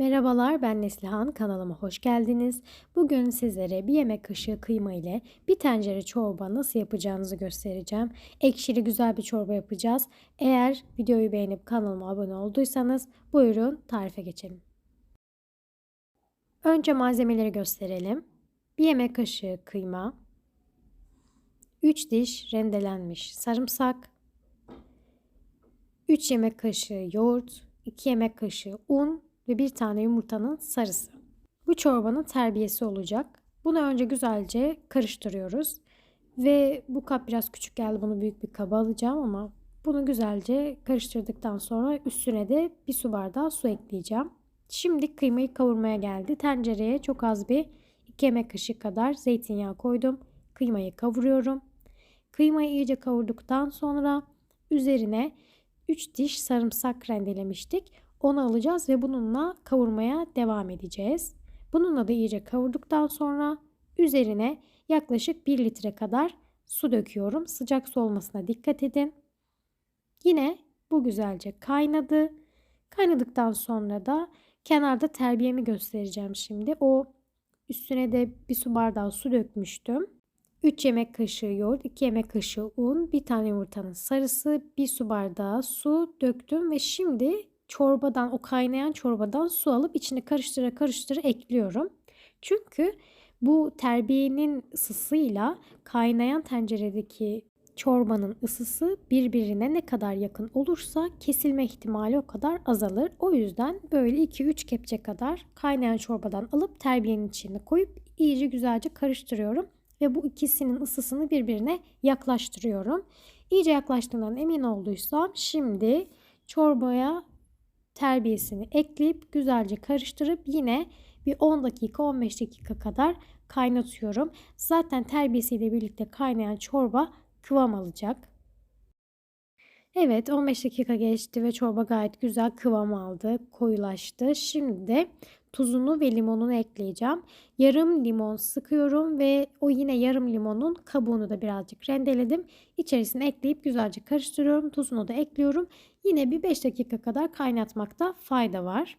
Merhabalar ben Neslihan kanalıma hoş geldiniz. Bugün sizlere bir yemek kaşığı kıyma ile bir tencere çorba nasıl yapacağınızı göstereceğim. Ekşili güzel bir çorba yapacağız. Eğer videoyu beğenip kanalıma abone olduysanız buyurun tarife geçelim. Önce malzemeleri gösterelim. Bir yemek kaşığı kıyma, 3 diş rendelenmiş sarımsak, 3 yemek kaşığı yoğurt, 2 yemek kaşığı un ve bir tane yumurtanın sarısı. Bu çorbanın terbiyesi olacak. Bunu önce güzelce karıştırıyoruz. Ve bu kap biraz küçük geldi. Bunu büyük bir kaba alacağım ama bunu güzelce karıştırdıktan sonra üstüne de bir su bardağı su ekleyeceğim. Şimdi kıymayı kavurmaya geldi. Tencereye çok az bir 2 yemek kaşığı kadar zeytinyağı koydum. Kıymayı kavuruyorum. Kıymayı iyice kavurduktan sonra üzerine 3 diş sarımsak rendelemiştik. Onu alacağız ve bununla kavurmaya devam edeceğiz. Bununla da iyice kavurduktan sonra üzerine yaklaşık 1 litre kadar su döküyorum. Sıcak su olmasına dikkat edin. Yine bu güzelce kaynadı. Kaynadıktan sonra da kenarda terbiyemi göstereceğim şimdi. O üstüne de bir su bardağı su dökmüştüm. 3 yemek kaşığı yoğurt, 2 yemek kaşığı un, 1 tane yumurtanın sarısı, 1 su bardağı su döktüm ve şimdi çorbadan, o kaynayan çorbadan su alıp içine karıştıra karıştıra ekliyorum. Çünkü bu terbiyenin ısısıyla kaynayan tenceredeki çorbanın ısısı birbirine ne kadar yakın olursa kesilme ihtimali o kadar azalır. O yüzden böyle 2-3 kepçe kadar kaynayan çorbadan alıp terbiyenin içine koyup iyice güzelce karıştırıyorum ve bu ikisinin ısısını birbirine yaklaştırıyorum. İyice yaklaştığından emin olduysam şimdi çorbaya terbiyesini ekleyip güzelce karıştırıp yine bir 10 dakika 15 dakika kadar kaynatıyorum. Zaten terbiyesiyle birlikte kaynayan çorba kıvam alacak. Evet 15 dakika geçti ve çorba gayet güzel kıvam aldı, koyulaştı. Şimdi de tuzunu ve limonunu ekleyeceğim. Yarım limon sıkıyorum ve o yine yarım limonun kabuğunu da birazcık rendeledim. İçerisine ekleyip güzelce karıştırıyorum. Tuzunu da ekliyorum. Yine bir 5 dakika kadar kaynatmakta fayda var.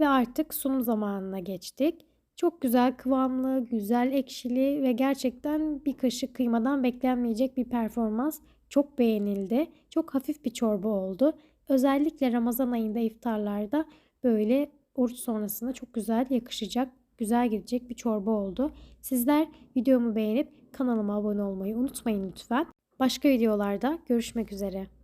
Ve artık sunum zamanına geçtik. Çok güzel kıvamlı, güzel ekşili ve gerçekten bir kaşık kıymadan beklenmeyecek bir performans. Çok beğenildi. Çok hafif bir çorba oldu. Özellikle Ramazan ayında iftarlarda böyle oruç sonrasında çok güzel yakışacak, güzel gidecek bir çorba oldu. Sizler videomu beğenip kanalıma abone olmayı unutmayın lütfen. Başka videolarda görüşmek üzere.